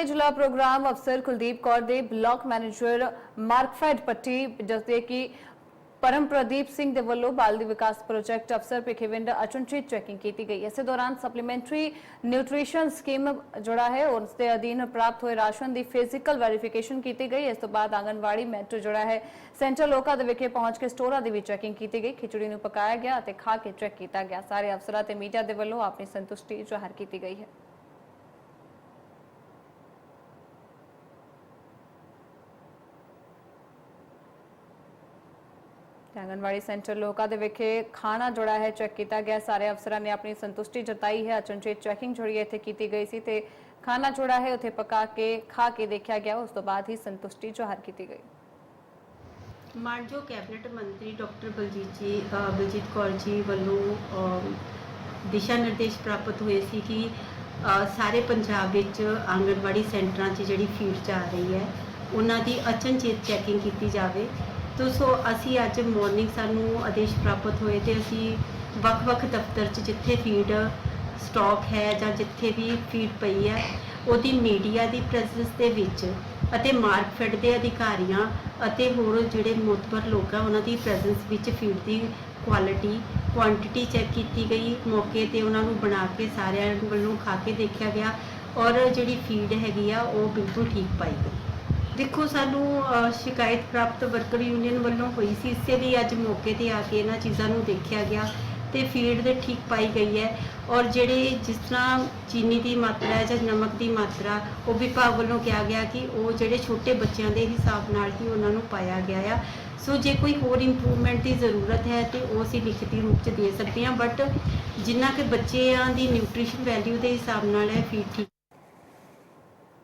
ਦੇ ਜ਼ਿਲ੍ਹਾ ਪ੍ਰੋਗਰਾਮ ਅਫਸਰ ਕੁਲਦੀਪ ਕੌਰ ਦੇ ਬਲਾਕ ਮੈਨੇਜਰ ਮਾਰਕਫੈਡ ਪੱਟੀ ਜਸਦੇ ਕਿ ਪਰਮ ਸਿੰਘ ਦੇ ਵੱਲੋਂ ਬਾਲ ਦੀ ਵਿਕਾਸ ਪ੍ਰੋਜੈਕਟ ਅਫਸਰ ਭਿਖੇਵਿੰਡ ਅਚਨਚੇਤ ਚੈਕਿੰਗ ਕੀਤੀ ਗਈ। ਇਸੇ ਦੌਰਾਨ ਸਪਲੀਮੈਂਟਰੀ ਨਿਊਟ੍ਰੀਸ਼ਨ ਸਕੀਮ ਜੁੜਾ ਹੈ, ਉਸ ਦੇ ਅਧੀਨ ਪ੍ਰਾਪਤ ਹੋਏ ਰਾਸ਼ਨ ਦੀ ਫਿਜ਼ੀਕਲ ਵੈਰੀਫਿਕੇਸ਼ਨ ਕੀਤੀ ਗਈ। ਇਸ ਤੋਂ ਬਾਅਦ ਆਂਗਨਵਾੜੀ ਮੈਟਰ ਜੁੜਾ ਹੈ, ਸੈਂਟਰ ਲੋਕਾ ਦੇ ਵਿਖੇ ਪਹੁੰਚ ਕੇ ਸਟੋਰਾਂ ਦੀ ਵੀ ਚੈਕਿੰਗ ਕੀਤੀ ਗਈ। ਖਿਚੜੀ ਨੂੰ ਪਕਾਇਆ ਗਿਆ ਅਤੇ ਖਾ ਕੇ ਚੈੱਕ ਕੀਤਾ ਗਿਆ। ਸਾਰੇ ਅਫਸਰਾਂ ਤੇ ਮੀਡੀਆ ਦੇ ਵੱਲੋਂ ਆਪਣੀ ਸੰਤੁਸ਼ਟੀ ਜ਼ਾਹਰ ਕੀਤੀ ਗਈ ਹੈ। ਆਂਗਨਵਾੜੀ ਸੈਂਟਰ ਲੋਕਾ ਦੇ ਵਿਖੇ ਖਾਣਾ ਜੁੜਾ ਹੈ, ਚੈੱਕ ਕੀਤਾ ਗਿਆ। ਸਾਰੇ ਅਫਸਰਾਂ ਨੇ ਆਪਣੀ ਸੰਤੁਸ਼ਟੀ ਜਤਾਈ ਹੈ। ਅਚਨਚੇਤ ਚੈਕਿੰਗ ਜਿਹੜੀ ਇੱਥੇ ਕੀਤੀ ਗਈ ਸੀ ਤੇ ਖਾਣਾ ਜੁੜਾ ਹੈ ਉੱਥੇ ਪਕਾ ਕੇ, ਖਾ ਕੇ ਦੇਖਿਆ ਗਿਆ। ਉਸ ਤੋਂ ਬਾਅਦ ਹੀ ਸੰਤੁਸ਼ਟੀ ਜ਼ਾਹਰ ਕੀਤੀ ਗਈ। ਮਾਨਯੋਗ ਕੈਬਨਿਟ ਮੰਤਰੀ ਡਾਕਟਰ ਬਲਜੀਤ ਜੀ ਬਲਜੀਤ ਕੌਰ ਜੀ ਵੱਲੋਂ ਦਿਸ਼ਾ ਨਿਰਦੇਸ਼ ਪ੍ਰਾਪਤ ਹੋਏ ਸੀ ਕਿ ਸਾਰੇ ਪੰਜਾਬ ਵਿੱਚ ਆਂਗਣਵਾੜੀ ਸੈਂਟਰਾਂ 'ਚ ਜਿਹੜੀ ਫੀਡ ਜਾ ਰਹੀ ਹੈ, ਉਹਨਾਂ ਦੀ ਅਚਨਚੇਤ ਚੈਕਿੰਗ ਕੀਤੀ ਜਾਵੇ। ਤੋ ਸੋ ਅਸੀਂ ਅੱਜ ਮਾਰਨਿੰਗ ਸਾਨੂੰ ਆਦੇਸ਼ ਪ੍ਰਾਪਤ ਹੋਏ ਤੇ ਅਸੀਂ ਵੱਖ-ਵੱਖ ਦਫ਼ਤਰ 'ਚ ਜਿੱਥੇ ਫੀਡ ਸਟਾਕ ਹੈ ਜਾਂ ਜਿੱਥੇ ਵੀ ਫੀਡ ਪਈ ਹੈ, ਉਹਦੀ ਮੀਡੀਆ ਦੀ ਪ੍ਰੈਜ਼ੈਂਸ ਦੇ ਵਿੱਚ ਅਤੇ ਮਾਰਕਫੈਡ ਦੇ ਅਧਿਕਾਰੀਆਂ ਅਤੇ ਹੋਰ ਜਿਹੜੇ ਮੁਤਬਰ ਲੋਕ ਆ, ਉਹਨਾਂ ਦੀ ਪ੍ਰੈਜ਼ੈਂਸ ਵਿੱਚ ਫੀਡ ਦੀ ਕੁਆਲਿਟੀ ਕੁਆਂਟੀਟੀ ਚੈੱਕ ਕੀਤੀ ਗਈ। ਮੌਕੇ ਤੇ ਉਹਨਾਂ ਨੂੰ ਬਣਾ ਕੇ ਸਾਰਿਆਂ ਵੱਲੋਂ ਖਾ ਕੇ ਦੇਖਿਆ ਗਿਆ ਔਰ ਜਿਹੜੀ ਫੀਡ ਹੈਗੀ ਆ, ਉਹ ਬਿਲਕੁਲ ਠੀਕ ਪਾਈ ਗਈ। ਦੇਖੋ ਸਾਨੂੰ ਅ, ਸ਼ਿਕਾਇਤ ਪ੍ਰਾਪਤ ਵਰਕਰ ਯੂਨੀਅਨ ਵੱਲੋਂ ਹੋਈ ਸੀ। ਇਸੇ ਲਈ ਅੱਜ ਮੌਕੇ ਤੇ ਆ ਕੇ ਇਹਨਾਂ ਚੀਜ਼ਾਂ ਨੂੰ ਦੇਖਿਆ ਗਿਆ ਤੇ ਫੀਡ ਦੇ ਠੀਕ ਪਾਈ ਗਈ ਹੈ। ਔਰ ਜਿਹੜੇ ਜਿਸ ਤਰ੍ਹਾਂ ਚੀਨੀ ਦੀ ਮਾਤਰਾ ਹੈ ਜਾਂ ਨਮਕ ਦੀ ਮਾਤਰਾ ਉਹ ਵਿਭਾਗ ਵੱਲੋਂ ਕਿਹਾ ਗਿਆ ਕਿ ਉਹ ਜਿਹੜੇ ਛੋਟੇ ਬੱਚਿਆਂ ਦੇ ਹਿਸਾਬ ਨਾਲ ਹੀ ਉਹਨਾਂ ਨੂੰ ਪਾਇਆ ਗਿਆ ਆ। ਸੋ ਜੇ ਕੋਈ ਹੋਰ ਇੰਪਰੂਵਮੈਂਟ ਦੀ ਜ਼ਰੂਰਤ ਹੈ ਤੇ ਉਹ ਅਸੀਂ ਲਿਖਤੀ ਰੂਪ ਚ ਦੇ ਸਕਦੇ ਹਾਂ। ਬਟ ਜਿੰਨਾ ਕਿ ਬੱਚਿਆਂ ਦੀ ਨਿਊਟ੍ਰੀਸ਼ਨ ਵੈਲਿਊ ਦੇ ਹਿਸਾਬ ਨਾਲ ਹੈ ਫੀਡ ਠੀਕ